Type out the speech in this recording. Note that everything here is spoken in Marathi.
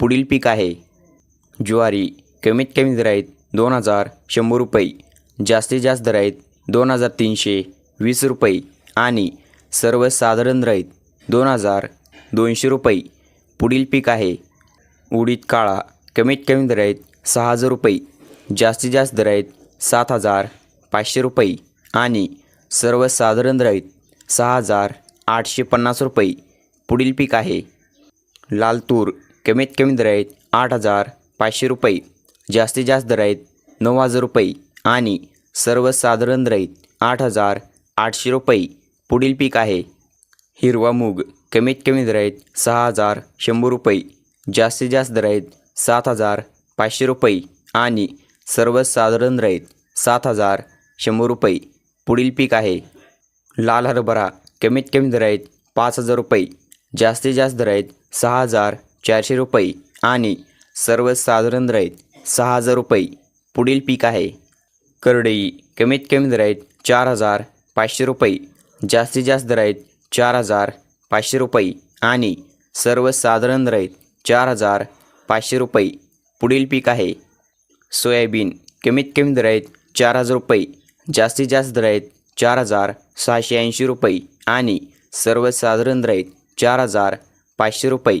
पुढील पीक आहे. ज्वारी कमीत कमी दर आहेत दोन हजार शंभर रुपये जास्तीत जास्त दर आहेत दोन हजार तीनशे वीस रुपये आणि सर्वसाधारण दर आहेत दोन हजार दोनशे रुपये. पुढील पीक आहे. उडीद काळा कमीत कमी दर आहेत सहा हजार रुपये जास्तीत जास्त दर आहेत सात हजार पाचशे रुपये आणि सर्वसाधारण दर आहेत सहा हजार आठशे पन्नास रुपये. पुढील पीक आहे. लाल तूर कमीत कमी दर आहेत आठ हजार पाचशे रुपये. जास्तीत जास्त दर आहेत नऊ हजार रुपये आणि सर्वसाधारण दर आहेत आठ हजार आठशे रुपये. पुढील पीक आहे हिरवा मूग. कमीत कमी दर आहेत सहा हजार शंभर रुपये. जास्तीत जास्त दर आहेत सात हजार पाचशे रुपये आणि सर्वसाधारण दर आहेत सात हजार शंभर रुपये. पुढील पीक आहे लाल हरभरा. कमीत कमी दर आहेत पाच हजार रुपये. जास्तीत जास्त दर आहेत सहा हजार चारशे रुपये आणि सर्वसाधारण दर सहा हजार रुपये. पुढील पीक आहे. करडई कमीत कमी दराईत चार हजार पाचशे रुपये. जास्तीत जास्त दर आहेत चार हजार पाचशे रुपये आणि सर्वसाधारण दर चार हजार पाचशे रुपये. पुढील पीक आहे. सोयाबीन कमीत कमी दर आहेत चार हजार रुपये. जास्तीत जास्त दर आहेत चार हजार सहाशे ऐंशी रुपये आणि सर्वसाधारण दराईत चार हजार पाचशे रुपये.